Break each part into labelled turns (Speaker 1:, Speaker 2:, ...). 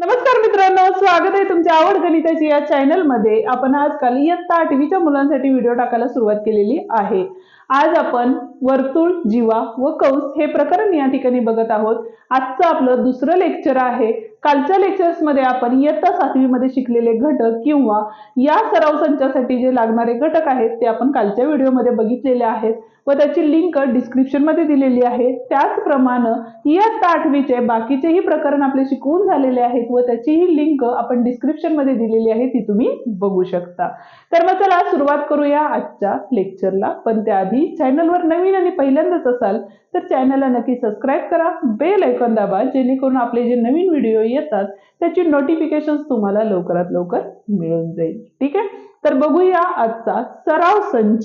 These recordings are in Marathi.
Speaker 1: नमस्कार मित्रांनो स्वागत आहे तुमच्या आवड गणिताची या चॅनलमध्ये आपण आजकाल इयत्ता आठवीच्या मुलांसाठी व्हिडिओ टाकायला सुरुवात केलेली आहे. आज आपण वर्तुळ जीवा व कंस हे प्रकरण या ठिकाणी बघत आहोत. आजचं आपलं दुसरं लेक्चर आहे. कालच्या लेक्चर्समध्ये आपण इयत्ता सातवीमध्ये शिकलेले घटक किंवा या सराव संचासाठी जे लागणारे घटक आहेत ते आपण कालच्या व्हिडिओमध्ये बघितलेले आहेत व त्याची लिंक डिस्क्रिप्शनमध्ये दिलेली आहे. त्याचप्रमाणे इयत्ता आठवीचे बाकीचेही प्रकरण आपले शिकवून झालेले आहेत व त्याचीही लिंक आपण डिस्क्रिप्शनमध्ये दिलेली आहे ती तुम्ही बघू शकता. तर मग चला सुरुवात करूया आजच्या लेक्चरला पण त्याआधी चॅनलवर नवीन आणि पहिल्यांदाच असाल तर चॅनलला नक्की सबस्क्राईब करा बेल ऐकून दाबा जेणेकरून आपले जे नवीन व्हिडिओ येतात त्याची नोटिफिकेशन तुम्हाला लवकरात लवकर मिळून जाईल. ठीक आहे? तर बघूया आजचा सराव संच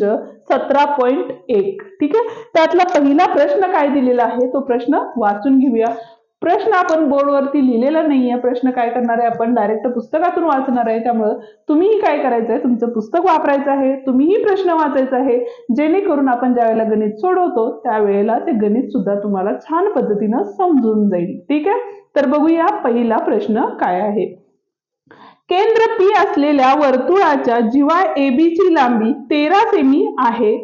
Speaker 1: सतरा पॉइंट एक. ठीक आहे? त्यातला पहिला प्रश्न काय दिलेला आहे? तो प्रश्न वाचून घेऊया. प्रश्न आपण बोर्डवरती लिहिलेला नाहीये. प्रश्न काय करणार आहे? आपण डायरेक्ट पुस्तकातून वाचणार आहे. त्यामुळं तुम्हीही काय करायचं आहे? तुमचं पुस्तक वापरायचं आहे. तुम्हीही प्रश्न वाचायचा आहे. जेणेकरून आपण ज्या वेळेला गणित सोडवतो त्यावेळेला ते गणित सुद्धा तुम्हाला छान पद्धतीनं समजून जाईल. ठीक आहे? तर बघूया पहिला प्रश्न काय आहे. केंद्र पी असलेल्या वर्तुळाच्या जीवा ए बी ची लांबी तेरा सेमी आहे.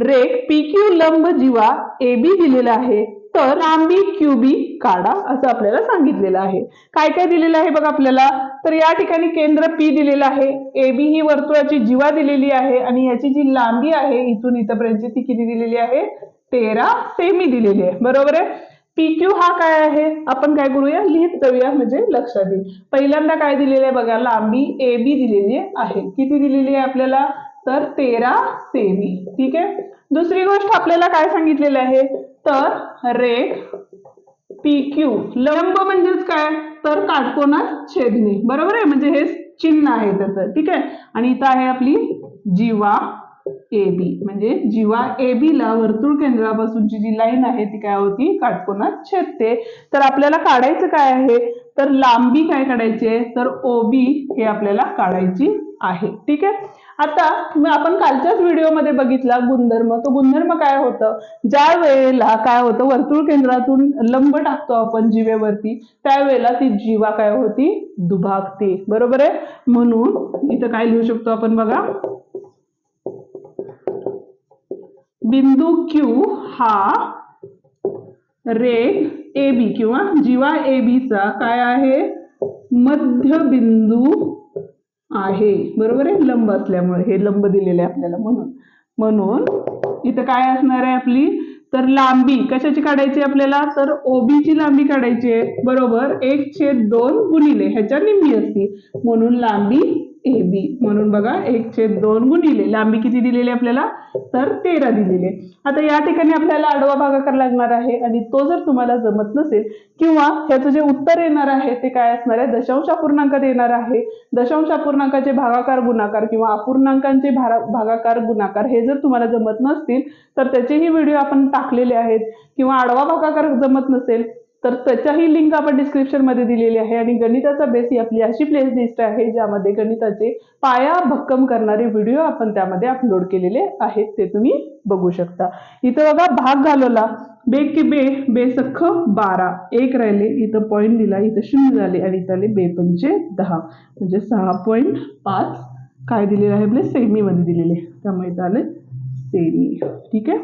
Speaker 1: रेख पी क्यू लंब जीवा ए बी दिलेला आहे. तर लांबी क्यूबी काढा असं आपल्याला सांगितलेलं आहे. काय काय दिलेलं आहे बघा आपल्याला? तर या ठिकाणी केंद्र पी दिलेलं आहे. ए बी ही वर्तुळाची जीवा दिलेली आहे आणि याची जी लांबी आहे इथून इथपर्यंतची ती किती दिलेली आहे? तेरा सेमी दिलेली आहे. बरोबर आहे? पी क्यू हा काय आहे? आपण काय करूया? लिहित जाऊया म्हणजे लक्षात येईल. पहिल्यांदा काय दिलेलं आहे बघा? लांबी ए बी दिलेली आहे. किती दिलेली आहे आपल्याला? तर तेरा सेमी. ठीक आहे? दुसरी गोष्ट आपल्याला काय सांगितलेलं आहे? तर रेड पी क्यू लंब म्हणजेच काय? तर काटकोनात छेदणे. बरोबर आहे? म्हणजे हे चिन्ह आहे त्याचं. ठीक आहे? आणि इथं आहे आपली जीवा ए बी म्हणजे जीवा ए बी ला वर्तुळ केंद्रापासूनची जी लाईन आहे ती काय होती? काटकोनात छेदते. तर आपल्याला काढायचं काय आहे? तर लांबी काय काढायची आहे? तर ओबी हे आपल्याला काढायची आहे. ठीक आहे? आता आपण कालच्याच व्हिडिओमध्ये बघितला गुणधर्म. तो गुणधर्म काय होतं? ज्या वेळेला काय होतं? वर्तुळ केंद्रातून लंब टाकतो आपण जीवेवरती त्यावेळेला ती जीवा काय होती? दुभागते. बरोबर आहे? म्हणून इथं काय लिहू शकतो आपण बघा? बिंदू क्यू हा रेग ए बी किंवा जीवा ए बीचा काय आहे? मध्यबिंदू आहे. बरोबर आहे? लंब असल्यामुळे हे लंब दिलेले आपल्याला म्हणून. म्हणून इथं काय असणार आहे आपली? तर लांबी कशाची काढायची आपल्याला? तर ओबीची लांबी काढायची आहे. बरोबर? एक छेद दोन गुणिले ह्याच्या निम्मी असती. म्हणून लांबी ए बी म्हणून बघा एक छेद दोन गुणिले. लांबी किती दिलेली आपल्याला? तर तेरा दिलेली आता या ठिकाणी आपल्याला आडवा भागाकार लागणार आहे. आणि तो जर तुम्हाला जमत नसेल किंवा ह्याचं जे उत्तर येणार आहे ते काय असणार आहे? दशांश अपूर्णांकात येणार आहे. दशांश अपूर्णांकाचे भागाकार गुणाकार किंवा अपूर्णांकांचे भागाकार गुणाकार हे जर तुम्हाला जमत नसतील तर त्याचेही व्हिडिओ आपण टाकलेले आहेत. किंवा आडवा भागाकार जमत नसेल तर त्याच्याही लिंक आपण डिस्क्रिप्शनमध्ये दिलेली आहे आणि गणिताचा बेस ही आपली अशी प्लेलिस्ट आहे ज्यामध्ये गणिताचे पाया भक्कम करणारे व्हिडिओ आपण त्यामध्ये अपलोड केलेले आहेत ते तुम्ही बघू शकता. इथं बघा भाग घालवला. बे की बे बे सख्ख बारा. एक राहिले इथं पॉईंट दिला इथं शून्य झाले आणि इथं आले बे पंचे दहा. म्हणजे सहा पॉईंट पाच. काय दिलेलं आहे? आपले सेमीमध्ये दिलेले. त्यामुळे इथं आले सेमी ठीक आहे?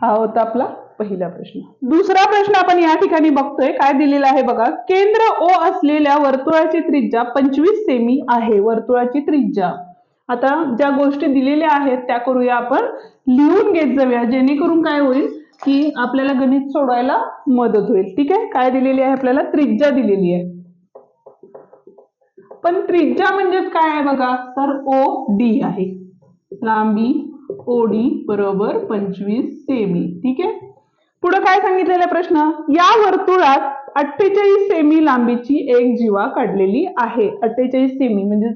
Speaker 1: हा होता आपला पहिला प्रश्न. दुसरा प्रश्न आपण या ठिकाणी बघतोय काय दिलेला आहे बघा. केंद्र ओ असलेल्या वर्तुळाची त्रिज्या पंचवीस सेमी आहे वर्तुळाची त्रिज्या. आता ज्या गोष्टी दिलेल्या आहेत त्या करूया आपण. लिहून घेत जाऊया जेणेकरून काय होईल की आपल्याला गणित सोडवायला मदत होईल. ठीक आहे? काय दिलेली आहे आपल्याला? त्रिज्या दिलेली आहे. पण त्रिज्या म्हणजेच काय आहे बघा? तर ओ डी आहे. लांबी ओडी बरोबर पंचवीस सेमी ठीक आहे? पुढे काय सांगितलेला आहे प्रश्न? या वर्तुळात अठ्ठेचाळीस सेमी लांबीची एक जीवा काढलेली आहे. अठ्ठेचाळीस सेमी म्हणजे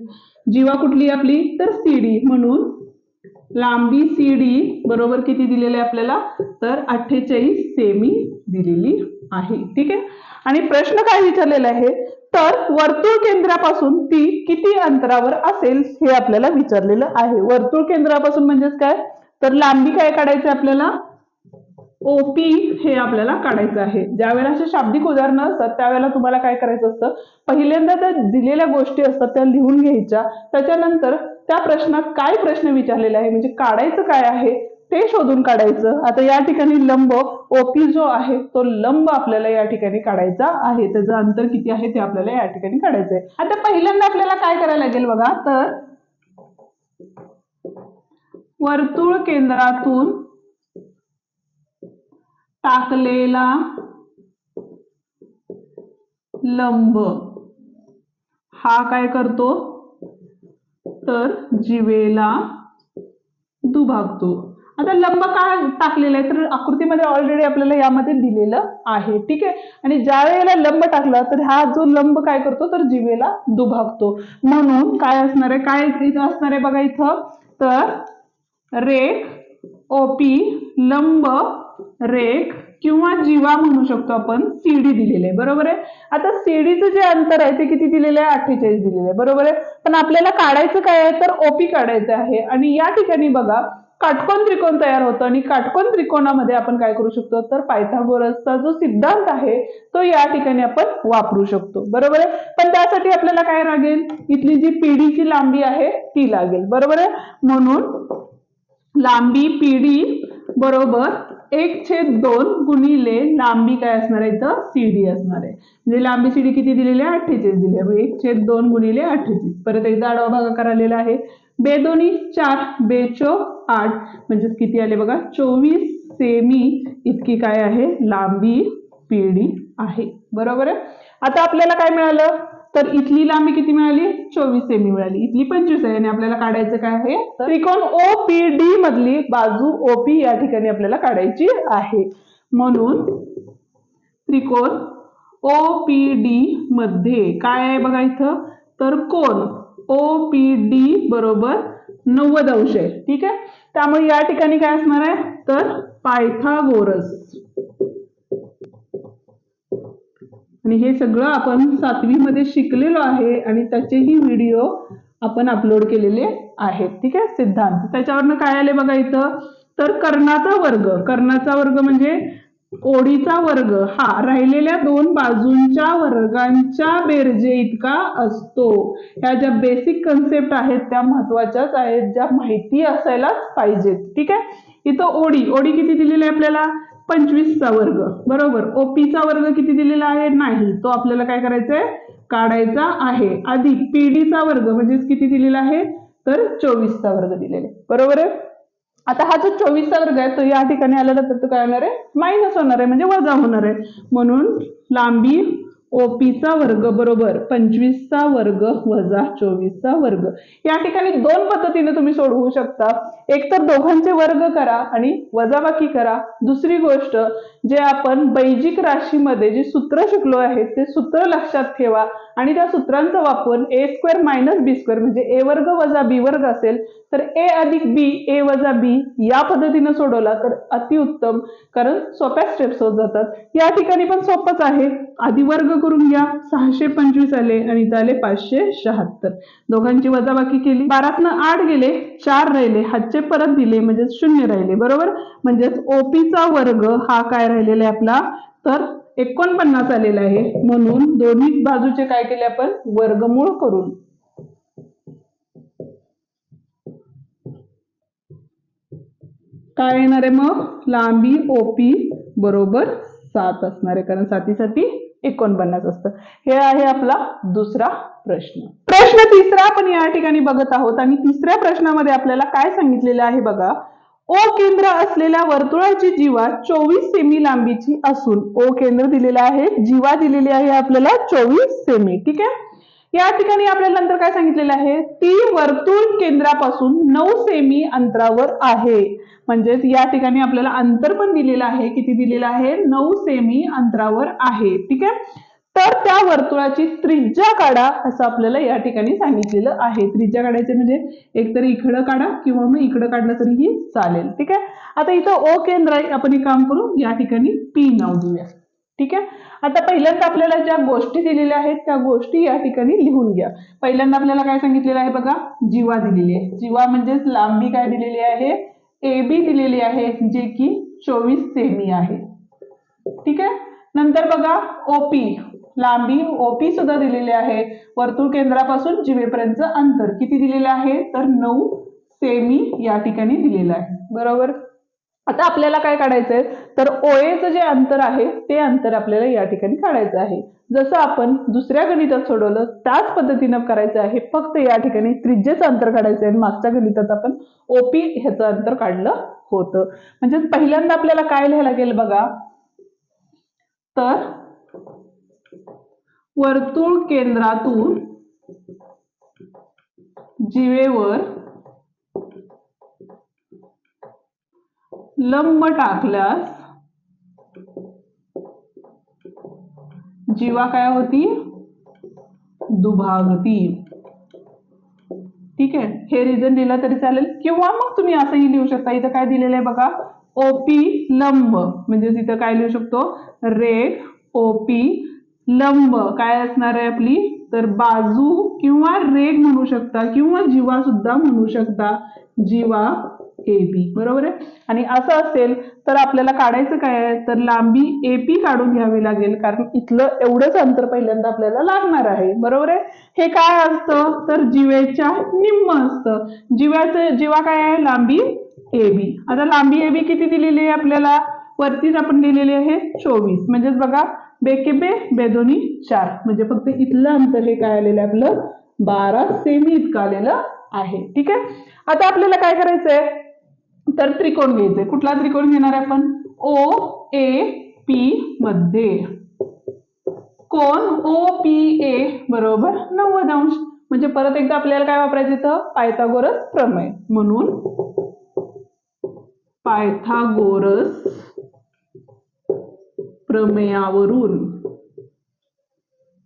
Speaker 1: जीवा कुठली आपली? तर सीडी म्हणून लांबी सीडी बरोबर किती दिलेले आहे आपल्याला? तर अठ्ठेचाळीस सेमी दिलेली आहे. ठीक आहे? आणि प्रश्न काय विचारलेला आहे? तर वर्तुळ केंद्रापासून ती किती अंतरावर असेल हे आपल्याला विचारलेलं आहे. वर्तुळ केंद्रापासून म्हणजेच काय? तर लांबी काय काढायची आपल्याला? ओपी हे आपल्याला काढायचं आहे. ज्यावेळेला असे शाब्दिक उदाहरणं असतात त्यावेळेला तुम्हाला काय करायचं असतं? पहिल्यांदा त्या दिलेल्या गोष्टी असतात त्या लिहून घ्यायच्या. त्याच्यानंतर त्या प्रश्नात काय प्रश्न विचारलेला आहे? म्हणजे काढायचं काय आहे? ते शोधून काढायचं. आता या ठिकाणी लंब ओपी जो आहे तो लंब आपल्याला या ठिकाणी काढायचा आहे. त्याचं अंतर किती आहे ते आपल्याला या ठिकाणी काढायचं आहे. आता पहिल्यांदा आपल्याला काय करायला लागेल बघा? तर वर्तुळ केंद्रातून टाकलेला लंब. हा काय करतो? तर जीवेला दुभागतो. आता लंब काय टाकलेला आहे? तर आकृतीमध्ये ऑलरेडी आपल्याला यामध्ये दिलेलं आहे. ठीक आहे? आणि ज्या वेळेला लंब टाकला तर हा जो लंब काय करतो? तर जीवेला दुभागतो. म्हणून काय असणार आहे? काय इथं असणार आहे बघा इथं? तर रेख ओपी लंब रेख किंवा जीवा म्हणू शकतो आपण सीडी दिलेले आहे. बरोबर आहे? आता सीडीचं जे अंतर आहे ते किती दिलेलं आहे? अठ्ठेचाळीस दिलेलं आहे. बरोबर आहे? पण आपल्याला काढायचं काय आहे? तर ओपी काढायचं आहे. आणि या ठिकाणी बघा काटकोन त्रिकोण तयार होतो आणि काटकोन त्रिकोणामध्ये आपण काय करू शकतो? तर पायथागोरसचा जो सिद्धांत आहे तो या ठिकाणी आपण वापरू शकतो. बरोबर आहे? पण त्यासाठी आपल्याला काय लागेल? इथली जी पिढीची लांबी आहे ती लागेल. बरोबर आहे? म्हणून लांबी पिढी बरोबर? एक छेद दोन गुणिले लांबी काय असणार आहे इथं? सीडी असणार आहे. म्हणजे लांबी सीडी किती दिलेली आहे? अठ्ठेचाळीस दिली आहे. एक छेद दोन गुणिले अठ्ठेचाळीस. परत एकदा आडवा भागाकार आलेला आहे. बे दोन्ही चार बेचो आठ. म्हणजेच किती आले बघा? चोवीस सेमी इतकी काय आहे? लांबी पिढी आहे. बरोबर आहे? आता आपल्याला काय मिळालं? तर इथली लांबी किती मिळाली? चोवीस सेमी मिळाली. इथली पंचवीस आहे आणि आपल्याला काढायचं काय आहे? तर? त्रिकोण ओ पी डी मधली बाजू ओ पी या ठिकाणी आपल्याला काढायची आहे. म्हणून त्रिकोण ओ पी डी मध्ये काय आहे बघा इथं? तर कोण ओ पी डी बरोबर नव्वद अंश आहे. ठीक आहे? त्यामुळे या ठिकाणी काय असणार आहे? तर पायथागोरस. आणि हे सगळं आपण सातवीमध्ये शिकलेलो आहे आणि त्याचेही व्हिडिओ आपण अपलोड केलेले आहेत. ठीक आहे? सिद्धांत. त्याच्यावरनं काय आले बघा इथं? तर कर्णाचा वर्ग. कर्णाचा वर्ग म्हणजे ओडीचा वर्ग. हा राहिलेल्या दोन बाजूंच्या वर्गांच्या बेरजे इतका असतो. ह्या ज्या बेसिक कन्सेप्ट आहेत त्या महत्वाच्याच आहेत ज्या माहिती असायलाच पाहिजेत. ठीक आहे? इथं ओडी. ओडी किती दिलेली आहे आपल्याला? पंचवीसचा वर्ग. बरोबर? ओपीचा वर्ग किती दिलेला आहे? नाही. तो आपल्याला काय करायचा आहे काढायचा आहे. अधिक पीडीचा वर्ग म्हणजेच किती दिलेला आहे? तर चोवीसचा वर्ग दिलेला आहे. बरोबर आहे? आता हा जो चोवीसचा वर्ग आहे तो या ठिकाणी आलेला तर तो काय होणार आहे? मायनस होणार आहे. म्हणजे वजा होणार आहे. म्हणून लांबी ओपीचा वर्ग बरोबर पंचवीसचा वर्ग वजा चोवीसचा वर्ग. या ठिकाणी दोन पद्धतीने तुम्ही सोडवू शकता. एक तर दोघांचे वर्ग करा आणि वजाबाकी करा. दुसरी गोष्ट जे आपण बैजिक राशीमध्ये जे सूत्र शिकलो आहे ते सूत्र लक्षात ठेवा आणि त्या सूत्रांचा वापर A square minus B square म्हणजे ए वर्ग वजा बी वर्ग असेल तर ए अधिक बी ए वजा बी या पद्धतीने सोडवला तर अतिउत्तम कारण सोप्या स्टेप्स होत जातात. या ठिकाणी पण सोपंच आहे. आधी वर्ग करून घ्या. सहाशे पंचवीस आले आणि इथं आले पाचशे शहात्तर. दोघांची वजाबाकी केली. बारातनं आठ गेले चार राहिले. हातचे परत दिले म्हणजे शून्य राहिले. बरोबर? म्हणजेच ओपीचा वर्ग हा काय राहिलेला आहे आपला. तर एकोणपन्नास आलेला आहे. म्हणून दोन्ही बाजूचे काय केले आपण? वर्गमूळ करून. काय येणार आहे मग? लांबी ओपी बरोबर सात असणार आहे. कारण साती एकोणपन्नास असतं. हे आहे आपला दुसरा प्रश्न. प्रश्न तिसरा आपण या ठिकाणी बघत आहोत. आणि तिसऱ्या प्रश्नामध्ये आपल्याला काय सांगितलेलं आहे बघा? ओ केंद्र असलेल्या वर्तुळाची जीवा चोवीस सेमी लांबीची असून ओ केंद्र दिलेलं आहे जीवा दिलेली आहे आपल्याला चोवीस सेमी ठीक आहे? या ठिकाणी आपल्याला नंतर काय सांगितलेलं आहे? ती वर्तुळ केंद्रापासून नऊ सेमी अंतरावर आहे. म्हणजेच या ठिकाणी आपल्याला अंतर पण दिलेलं आहे. किती दिलेलं आहे? नऊ सेमी अंतरावर आहे. ठीक आहे? तर त्या वर्तुळाची त्रिज्या काढा असं आपल्याला या ठिकाणी सांगितलेलं आहे. त्रिज्या काढायचे म्हणजे एकतर इकडं काढा किंवा मग इकडं काढलं तरीही चालेल. ठीक आहे? आता इथं ओ केंद्र आहे. आपण एक काम करू या ठिकाणी पी नाव देऊया. ठीक आहे? आता पहिल्यांदा आपल्याला ज्या गोष्टी दिलेल्या आहेत त्या गोष्टी या ठिकाणी लिहून घ्या. पहिल्यांदा आपल्याला काय सांगितलेलं आहे बघा? जीवा दिलेली आहे. जीवा म्हणजेच लांबी काय दिलेली आहे? ए बी दिलेली आहे जे की चोवीस सेमी आहे. ठीक आहे? नंतर बघा ओपी लांबी ओपी सुद्धा दिलेली आहे. वर्तुळ केंद्रापासून जिवेपर्यंतचं अंतर किती दिलेलं आहे? तर नऊ सेमी या ठिकाणी दिलेलं आहे. बरोबर? आता आपल्याला काय काढायचंय तर ओएचं जे अंतर आहे ते अंतर आपल्याला या ठिकाणी काढायचं आहे. जसं आपण दुसऱ्या गणितात सोडवलं त्याच पद्धतीनं करायचं आहे. फक्त या ठिकाणी त्रिज्येचं अंतर काढायचं आहे मागच्या गणितात आपण ओपी ह्याचं अंतर काढलं होतं. म्हणजे पहिल्यांदा आपल्याला काय लिहायला लागेल बघा? तर वर्तुळ केंद्रातून जीवेवर लंब टाकल्यास जीवा काय होती? दुभागती. ठीक आहे? हे रिझन दिलं तरी चालेल. किंवा मग तुम्ही असंही लिहू शकता. इथं काय दिलेलं आहे बघा? ओपी लंब. म्हणजे इथं काय लिहू शकतो? रेख ओपी लंब काय असणार आहे आपली? तर बाजू किंवा रेग म्हणू शकता किंवा जीवा सुद्धा म्हणू शकता. जीवा ए बी बरोबर आहे? आणि असं असेल तर आपल्याला काढायचं काय आहे? तर लांबी ए पी काढून घ्यावी लागेल. कारण इथलं एवढंच अंतर पहिल्यांदा आपल्याला लागणार आहे. बरोबर आहे? हे काय असतं? तर जिवेच्या निम्म असतं. जिव्याचं जिवा काय आहे? लांबी ए बी आता लांबी ए बी किती दिलेली आहे आपल्याला? वरतीच आपण लिहिलेली आहे चोवीस. म्हणजेच बघा बेकेबे बेदोनी चार. म्हणजे फक्त इथलं अंतर हे काय आलेलं आहे आपलं? बारा सेमी इतकं आलेलं आहे. ठीक आहे? आता आपल्याला काय करायचंय? तर त्रिकोण घ्यायचंय. कुठला त्रिकोण घेणार आहे आपण? ओ ए पी मध्ये. कोण? ओ पी ए बरोबर? नव्वद अंश. म्हणजे परत एकदा आपल्याला काय वापरायचं इथं? पायथागोरस प्रमेय. म्हणून पायथागोरस प्रमेयावरून.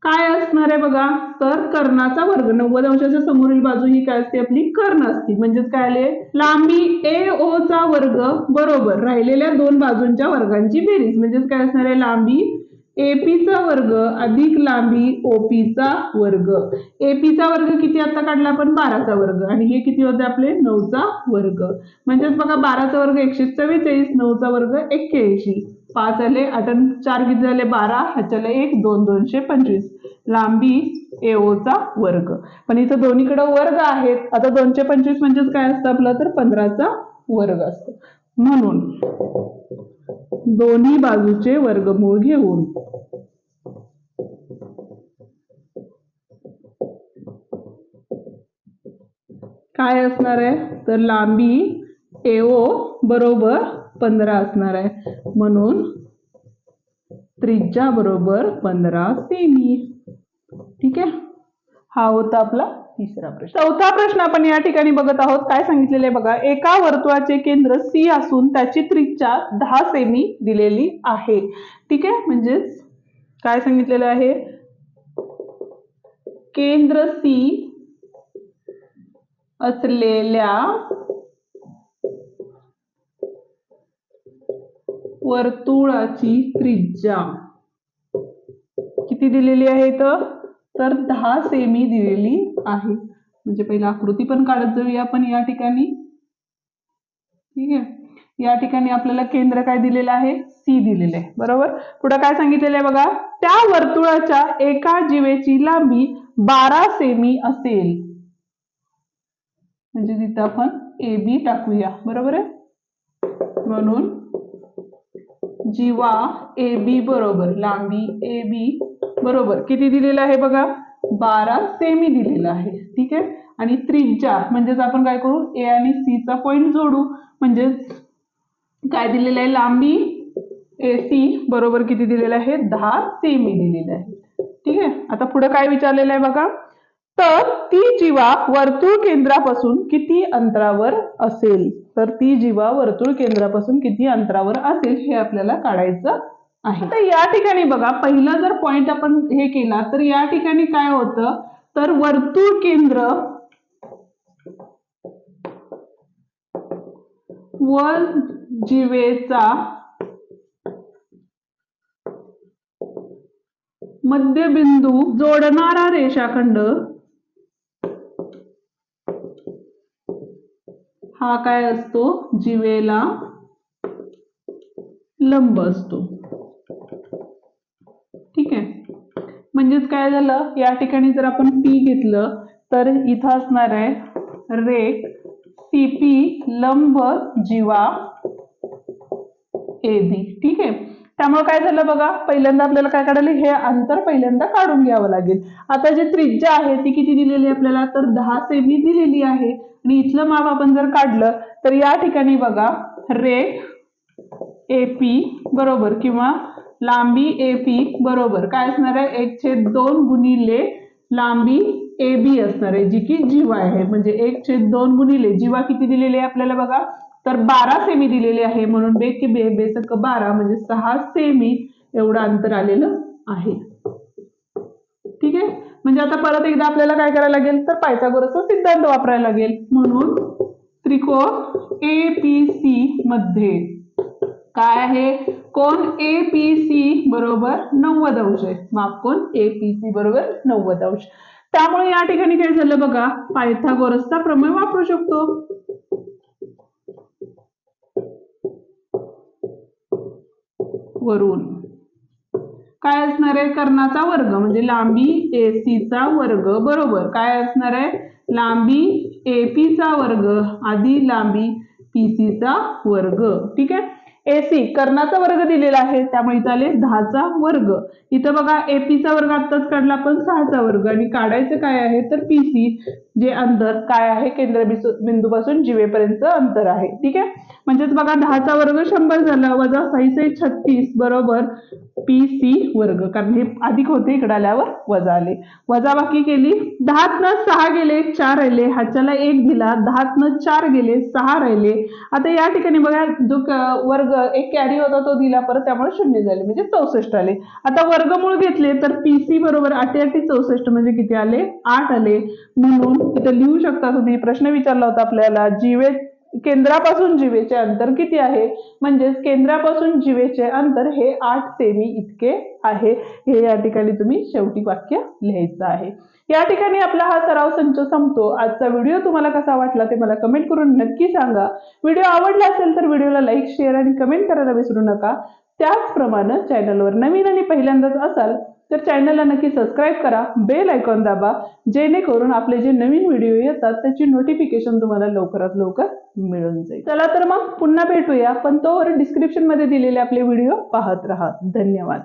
Speaker 1: काय असणार आहे बघा? तर कर्णाचा वर्ग. नव्वद अंशाच्या समोरील बाजू ही काय असते? आपली कर्ण असते. म्हणजेच काय आले? लांबी ए ओ चा वर्ग बरोबर. राहिलेल्या दोन बाजूंच्या वर्गांची बेरीज. म्हणजेच काय असणार आहे? लांबी एपीचा चा वर्ग अधिक लांबी ओपीचा वर्ग. एपीचा चा वर्ग किती आता काढला आपण? बाराचा वर्ग. आणि हे किती होते आपले? नऊचा वर्ग. म्हणजेच बघा बाराचा वर्ग एकशे चव्वेचाळीस नऊचा वर्ग एक्क्याऐंशी. पाच आले अटन चार किती झाले? बारा ह्याच्याला एक दोन दोनशे पंचवीस. लांबी एओचा वर्ग. पण इथं दोन्हीकडे वर्ग आहेत. आता दोनशे पंचवीस म्हणजेच काय असतं आपला? तर पंधराचा वर्ग असतो. म्हणून दोन्ही बाजूचे वर्गमूळ घेऊन काय असणार आहे? तर लांबी एओ बरोबर पंधरा असणार आहे. म्हणून त्रिज्या बरोबर पंधरा सेमी ठीक आहे? हा होता आपला तिसरा प्रश्न. चौथा प्रश्न आपण या ठिकाणी बघत आहोत. काय सांगितलेले बघा एका वर्तुळाचे केंद्र सी असून त्याची त्रिज्या दहा सेमी दिलेली आहे. ठीक आहे? म्हणजेच काय सांगितलेलं आहे? केंद्र सी असलेल्या वर्तुळाची त्रिज्या. किती दिलेली आहे इथं? तर दहा सेमी दिलेली आहे. म्हणजे पहिला आकृती पण काढत जाऊया आपण या ठिकाणी. ठीक आहे. या ठिकाणी आपल्याला केंद्र काय दिलेलं आहे? सी दिलेलं आहे. बरोबर? पुढे काय सांगितलेलं आहे बघा? त्या वर्तुळाच्या एका जीवेची लांबी बारा सेमी असेल. म्हणजे तिथं आपण ए बी टाकूया. बरोबर आहे? म्हणून जीवा ए बी बरोबर लांबी ए बी बरोबर. किती दिलेलं आहे बघा? बारा सेमी दिलेलं आहे. ठीक आहे? आणि त्रिज्या म्हणजेच आपण काय करू? ए आणि सी चा जोडू. म्हणजेच काय दिलेलं आहे? लांबी ए सी बरोबर किती दिलेलं आहे? दहा सेमी दिलेलं आहे. ठीक आहे? आता पुढे काय विचारलेलं आहे बघा? तर ती जीवा वर्तुळ केंद्रापासून किती अंतरावर असेल? तर ती जीवा वर्तुळ केंद्रापासून किती अंतरावर असेल हे आपल्याला काढायचं आहे. तर या ठिकाणी बघा पहिला जर पॉइंट आपण हे केला तर या ठिकाणी काय होतं? तर वर्तुळ केंद्र व जीवेचा मध्यबिंदू जोडणारा रेषाखंड हा काय असतो? जीवेला लंब असतो. ठीक आहे? म्हणजेच काय झालं? या ठिकाणी जर आपण पी घेतलं तर इथं असणार आहे रेट सीपी लंब जीवा ए बी ठीक आहे? त्यामुळे काय झालं बघा पहिल्यांदा आपल्याला काय काढायला हे अंतर पहिल्यांदा काढून घ्यावं लागेल. आता जी त्रिज्या आहे ती किती दिलेली आहे आपल्याला? तर दहा सेमी दिलेली आहे. आणि इथलं माप आपण जर काढलं तर या ठिकाणी बघा रेट ए पी बरोबर किंवा लांबी ए पी बरोबर. काय असणार आहे? एक छेद दोन गुणिले लांबी ए बी असणार आहे जी की जीवा आहे. म्हणजे एक छेद दोन गुणिले जीवा किती दिलेली आहे आपल्याला बघा? तर बारा सेमी दिलेली आहे. म्हणून बे की बे बेसक बारा म्हणजे सहा सेमी एवढं अंतर आलेलं आहे. ठीक आहे? म्हणजे आता परत एकदा आपल्याला काय करायला लागेल? तर पायथागोरसचा सिद्धांत वापरायला लागेल. म्हणून त्रिकोण ए पी सी मध्ये. काय आहे? कोण ए पी सी बरोबर नव्वद अंश आहे. माफ कोण ए पी सी बरोबर नव्वद अंश. त्यामुळे या ठिकाणी काय झालं बघा? पायथागोरसचा प्रमेय वापरू शकतो. वरून. काय असणार आहे? कर्णाचा वर्ग म्हणजे लांबी ए चा वर्ग बरोबर. काय असणार आहे? लांबी ए चा वर्ग आधी लांबी पी चा वर्ग. ठीक आहे? एसी कर्णाचा वर्ग दिलेला आहे. त्यामुळे इथं आले दहाचा वर्ग. इथं बघा एपीचा वर्ग आत्ताच काढला पण सहाचा वर्ग. आणि काढायचं काय आहे? तर पीसी जे अंतर काय आहे? केंद्र बिंदूपासून जीवेपर्यंत अंतर आहे. ठीक आहे? म्हणजेच बघा दहाचा वर्ग शंभर झाला वजा सही छत्तीस बरोबर. पी सी वर्ग. कारण हे अधिक होते इकडे आल्यावर वजा आले. वजाबाकी केली दहातनं सहा गेले चार राहिले. ह्याच्याला एक दिला दहातनं चार गेले सहा राहिले. आता या ठिकाणी बघा जो वर्ग एक कॅरी होता तो दिला. परत त्यामुळे शून्य झाले म्हणजे चौसष्ट आले. आता वर्गमूळ घेतले तर पी सी बरोबर आठी आठी चौसष्ट म्हणजे किती आले? आठ आले. म्हणून इथं लिहू शकता तुम्ही प्रश्न विचारला होता आपल्याला जीवेत केंद्रापासून जीवेचे अंतर किती आहे? म्हणजेच केंद्रापासून जीवेचे अंतर हे आठ सेमी इतके आहे. हे या ठिकाणी तुम्ही शेवटी वाक्य लिहायचं आहे. या ठिकाणी आपला हा सराव संच संपतो. आजचा व्हिडिओ तुम्हाला कसा वाटला ते मला कमेंट करून नक्की सांगा. व्हिडिओ आवडला असेल तर व्हिडिओला लाईक शेअर आणि कमेंट करायला विसरू नका. त्याचप्रमाणे चॅनलवर नवीन आणि पहिल्यांदाच असाल तर चॅनलला नक्की सबस्क्राईब करा बेल आयकॉन दाबा जेणेकरून आपले जे नवीन व्हिडिओ येतात त्याची नोटिफिकेशन तुम्हाला लवकरात लवकर मिळून जाईल. चला तर मग पुन्हा भेटूया पण तोवर डिस्क्रिप्शनमध्ये दिलेले आपले व्हिडिओ पाहत राहा. धन्यवाद.